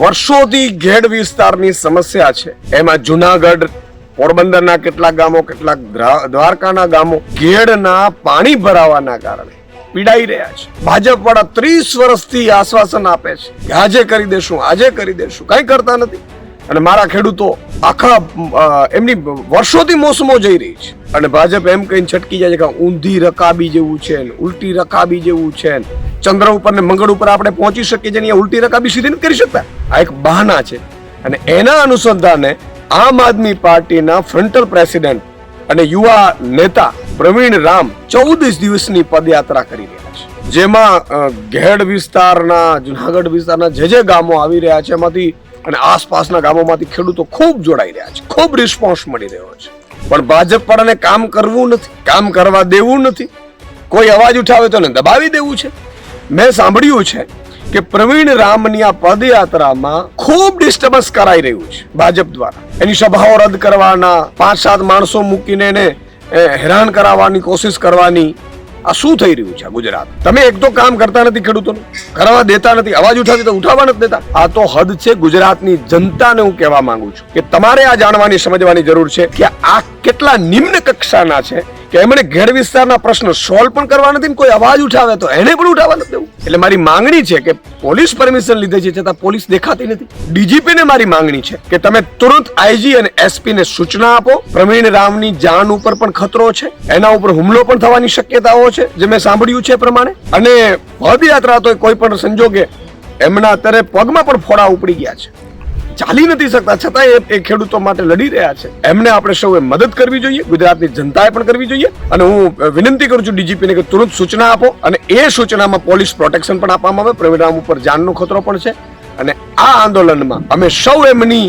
વર્ષોથી ઘેડ વિસ્તારની સમસ્યા છે. એમાં જુનાગઢ, પોરબંદરના કેટલાક ગામો, કેટલાક દ્વારકાના ગામો ઘેડના પાણી ભરાવાના કારણે પીડાઈ રહ્યા છે. ભાજપ વાળા ત્રીસ વર્ષથી આશ્વાસન આપે છે કે આજે કરી દેશું, આજે કરી દેશું. કઈ કરતા નથી. અને મારા ખેડૂતો આખા એમની વર્ષોથી મોસમો જઈ રહી છે. અને ભાજપ એમ કહીને છટકી જાય છે કે ઊંધી રકાબી જેવું છે ઉલટી રકાબી જેવું છે ચંદ્ર ઉપર ને મંગળ ઉપર આપણે પહોંચી શકીએ છીએ ઉલટી રકાબી સીધી કરી શકતા. આ એક બહાના છે. અને એના અનુસંધાને આમ આદમી પાર્ટીના ફ્રન્ટલ પ્રેસિડેન્ટ અને યુવા નેતા પ્રવીણ રામ ચૌદીસ દિવસની પદયાત્રા કરી રહ્યા છે. જેમાં ઘેડ વિસ્તારના, જુનાગઢ વિસ્તારના જે જે ગામો આવી રહ્યા છે એમાંથી અને આસપાસના ગામોમાંથી ખેડૂતો ખૂબ જોડાઈ રહ્યા છે. ખૂબ રિસ્પોન્સ મળી રહ્યો છે. પણ ભાજપ વાળાને કામ કરવું નથી, કામ કરવા દેવું નથી. કોઈ અવાજ ઉઠાવે તો દબાવી દેવું છે. મેં સાંભળ્યું છે કે પ્રવીણ રામની આ પદયાત્રામાં ખૂબ ડિસ્ટર્બન્સ કરાઈ રહ્યું છે ભાજપ દ્વારા. એની સભાઓ રદ કરવાના પાંચ સાત માણસો મૂકીને એને હેરાન કરાવવાની કોશિશ કરવાની આ શું થઈ રહ્યું છે ગુજરાત? તમે એક તો કામ કરતા નથી ખેડૂતોનું કરવા દેતા નથી, અવાજ ઉઠાવી તો ઉઠાવવા નથી દેતા. આ તો હદ છે ગુજરાતની જનતાને હું કહેવા માંગુ છું કે તમારે આ જાણવાની સમજવાની જરૂર છે કે આ કેટલા નિમ્ન કક્ષાના છે કે એમણે ઘેર વિસ્તારના પ્રશ્નો સોલ્વ પણ કરવા નથી કોઈ અવાજ ઉઠાવે તો એને પણ ઉઠાવવા નથી દેવું. એટલે મારી માંગણી છે કે પોલીસ પરમિશન લીધે છે છતાં પોલીસ દેખાતી નથી. ડીજીપી ને મારી માંગણી છે કે તમે તુરંત આઈજી અને એસપી ને સૂચના આપો. પ્રવીણ રામની જાન ઉપર પણ ખતરો છે. એના ઉપર હુમલો પણ થવાની શક્યતાઓ છે, જે મેં સાંભળ્યું છે પ્રમાણે. અને પદયાત્રા તો કોઈ પણ સંજોગે એમના અત્યારે પગમાં પણ ફોડા ઉપડી ગયા છે. ચાલી નથી શકતા. છતાં એ એ ખેડૂતો માટે લડી રહ્યા છે. એમને આપણે સૌએ મદદ કરવી જોઈએ. ગુજરાતની જનતાએ પણ કરવી જોઈએ. અને હું વિનંતી કરું છું ડીજીપીને કે તુરંત સૂચના આપો અને એ સૂચનામાં પોલીસ પ્રોટેક્શન પણ આપવામાં આવે. પ્રવીણામ ઉપર જાનનો ખતરો પણ છે. અને આ આંદોલનમાં અમે સૌ એમની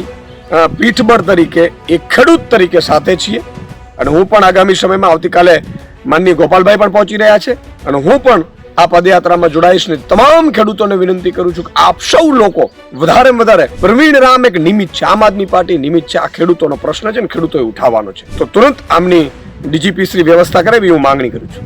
પીઠબળ તરીકે એક ખેડૂત તરીકે સાથે છીએ. અને હું પણ આગામી સમયમાં આવતીકાલે માનની ગોપાલભાઈ પણ પહોંચી રહ્યા છે. અને હું પણ આ પદયાત્રામાં જોડાઈશ ને તમામ ખેડૂતોને વિનંતી કરું છું કે આપ સૌ લોકો વધારે વધારે પ્રવીણ રામ એક નિમિત્ત છે. આમ આદમી પાર્ટી નિમિત્ત છે. આ ખેડૂતોનો પ્રશ્ન છે ને ખેડૂતોએ ઉઠાવવાનો છે. તો તુરંત આમની ડીજીપી શ્રી વ્યવસ્થા કરે એવી હું માંગણી કરું છું.